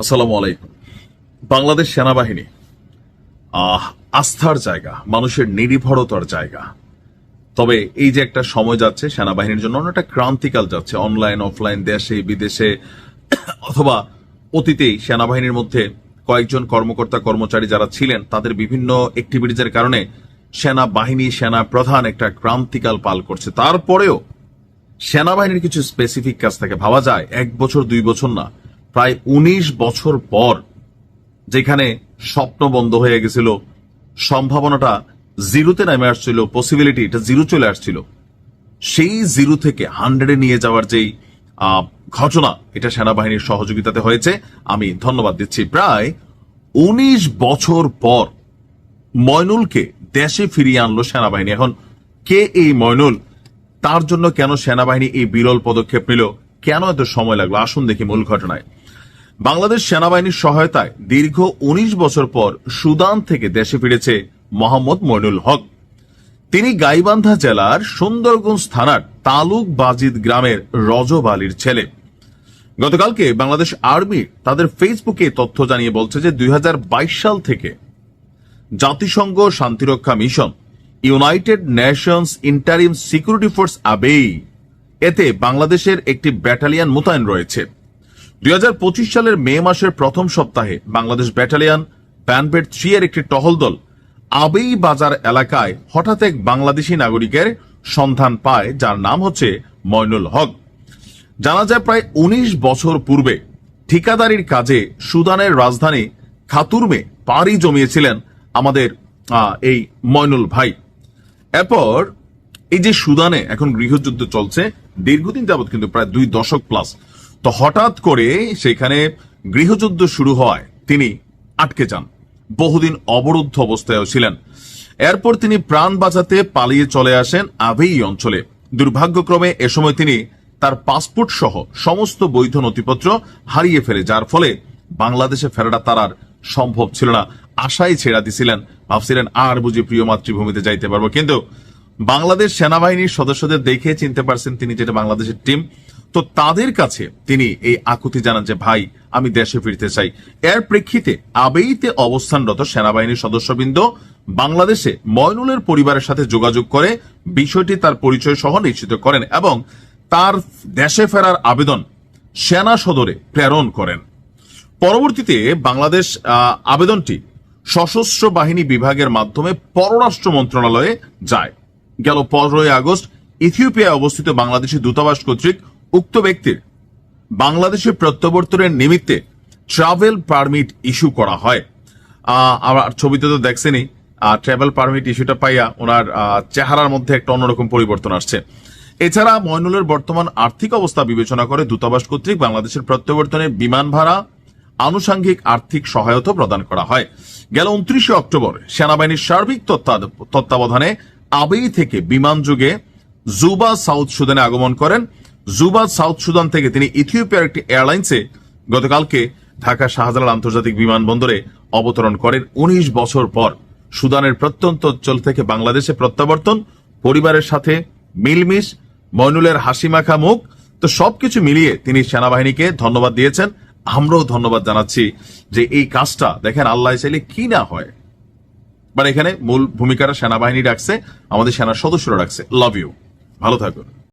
আসসালামু আলাইকুম। বাংলাদেশ সেনাবাহিনী আস্থার জায়গা, মানুষের নির্ভরতার জায়গা। তবে এই যে একটা সময় যাচ্ছে সেনাবাহিনীর জন্য, অনেকটা ক্রান্তিকাল যাচ্ছে। অনলাইন, অফলাইন, দেশে, বিদেশে, অথবা অতীতেই সেনাবাহিনীর মধ্যে কয়েকজন কর্মকর্তা, কর্মচারী যারা ছিলেন, তাদের বিভিন্ন অ্যাক্টিভিটিজের কারণে সেনাবাহিনী সেনা প্রধান একটা ক্রান্তিকাল পাল করছে। তারপরেও সেনাবাহিনীর কিছু স্পেসিফিক কাজ থাকে। ভাবা যায়, এক বছর, দুই বছর না। প্রায় উনিশ বছর পর যেখানে স্বপ্ন বন্ধ হয়ে গেছিল, সম্ভাবনাটা জিরোতে নেমে আসছিল পসিবিলিটি এটা জিরো চলে আসছিল। সেই জিরো থেকে হান্ড্রেডে নিয়ে যাওয়ার যেই ঘটনা, এটা সেনাবাহিনীর সহযোগিতাতে হয়েছে। আমি ধন্যবাদ দিচ্ছি। প্রায় উনিশ বছর পর ময়নুলকে দেশে ফিরিয়ে আনলো সেনাবাহিনী। এখন কে এই ময়নুল? তার জন্য কেন সেনাবাহিনী এই বিরল পদক্ষেপ নিল? কেন এত সময় লাগল? আসুন দেখি মূল ঘটনায়। বাংলাদেশ সেনাবাহিনীর সহায়তায় দীর্ঘ ১৯ বছর পর সুদান থেকে দেশে ফিরেছে মোহাম্মদ মইনুল হক। তিনি গাইবান্ধা জেলার সুন্দরগঞ্জ থানার তালুক বাজিদ গ্রামের রজব আলীর ছেলে। গতকালকে বাংলাদেশ আর্মি তাদের ফেসবুকে তথ্য জানিয়ে বলছে যে দুই হাজার বাইশ সাল থেকে জাতিসংঘ শান্তিরক্ষা mission, United Nations Interim Security Force Abyei, এতে বাংলাদেশের একটি ব্যাটালিয়ান মোতায়েন রয়েছে। দুই হাজার পঁচিশ সালের মে মাসের প্রথম সপ্তাহে বাংলাদেশ ব্যাটালিয়ন ব্যানবেট থ্রি এর একটি টহল দল আবেই বাজার এলাকায় হঠাৎ এক বাংলাদেশি নাগরিকের সন্ধান পায়, যার নাম হচ্ছে ময়নুল হক। জানা যায় প্রায় ১৯ বছর পূর্বে ঠিকাদারির কাজে সুদানের রাজধানী খাতুরমে পাড়ি জমিয়েছিলেন আমাদের এই ময়নুল ভাই। এরপর এই যে সুদানে এখন গৃহযুদ্ধ চলছে, দীর্ঘদিন যাবৎ কিন্তু প্রায় দুই দশক প্লাস তো হঠাৎ করে সেখানে গৃহযুদ্ধ শুরু হওয়ায় তিনি আটকে যান। বহুদিন অবরুদ্ধ অবস্থায় ছিলেন। এরপর তিনি প্রাণ বাঁচাতে পালিয়ে চলে আসেন আভেই অঞ্চলে। দুর্ভাগ্যক্রমে এ সময় তিনি তার পাসপোর্ট সহ সমস্ত বৈধ নথিপত্র হারিয়ে ফেলে, যার ফলে বাংলাদেশে ফেরাটা তার আর সম্ভব ছিল না। আশাই ছেড়া দিছিলেন, ভাবছিলেন আর বুঝি প্রিয় মাতৃভূমিতে যাইতে পারব। কিন্তু বাংলাদেশ সেনাবাহিনীর সদস্যদের দেখে চিনতে পারছেন তিনি যেটা বাংলাদেশের টিম। তো তাদের কাছে তিনি এই আকুতি জানান যে, ভাই, আমি দেশে ফিরতে চাই। এর প্রেক্ষিতে আবেইতে অবস্থানরত সেনাবাহিনীর সদস্যবৃন্দ বাংলাদেশে ময়নুলের পরিবারের সাথে যোগাযোগ করে বিষয়টি তার পরিচয় সহ নিশ্চিত করেন এবং তার দেশে ফেরার আবেদন সেনা সদরে প্রেরণ করেন। পরবর্তীতে বাংলাদেশ আবেদনটি সশস্ত্র বাহিনী বিভাগের মাধ্যমে পররাষ্ট্র মন্ত্রণালয়ে যায়। গেল পনেরোই আগস্ট ইথিওপিয়ায় অবস্থিত বাংলাদেশের দূতাবাস কর্তৃক উক্ত ব্যক্তির বাংলাদেশে প্রত্যাবর্তনের নিমিত্তে ট্রাভেল পারমিট ইস্যু করা হয়। আমার ছবিতে তো দেখছেনই। ট্রাভেল পারমিট ইস্যুটা পাইয়া ওনার চেহারার মধ্যে একটা অন্যরকম পরিবর্তন আসছে। এছাড়া ময়নুলের বর্তমান আর্থিক অবস্থা বিবেচনা করে দূতাবাস কর্তৃক বাংলাদেশের প্রত্যাবর্তনে বিমান ভাড়া আনুষাঙ্গিক আর্থিক সহায়তা প্রদান করা হয়। গেল উনত্রিশে অক্টোবর সেনাবাহিনীর সার্বিক তত্ত্বা- তত্ত্বাবধানে আবেই থেকে বিমান যুগে জুবা সাউথ সুদানে আগমন করেন। জুবা সাউথ সুদান থেকে তিনি ইথিওপিয়ার একটি এয়ারলাইন্সে গতকালকে ঢাকা শাহজালাল আন্তর্জাতিক বিমানবন্দরে অবতরণ করেন। উনিশ বছর পর সুদানের প্রত্যন্ত অঞ্চল থেকে বাংলাদেশে প্রত্যাবর্তন, পরিবারের সাথে মিলমিশ ময়নুলের হাসিমাখা মুখ, তো সবকিছু মিলিয়ে তিনি সেনাবাহিনীকে ধন্যবাদ দিয়েছেন। আমরাও ধন্যবাদ জানাচ্ছি যে এই কাজটা, দেখেন আল্লাহ চাইলে কি না হয়। বাট এখানে মূল ভূমিকাটা সেনাবাহিনী ডাকছে আমাদের সেনার সদস্যরা ডাকছে। লাভ ইউ ভালো থাকুন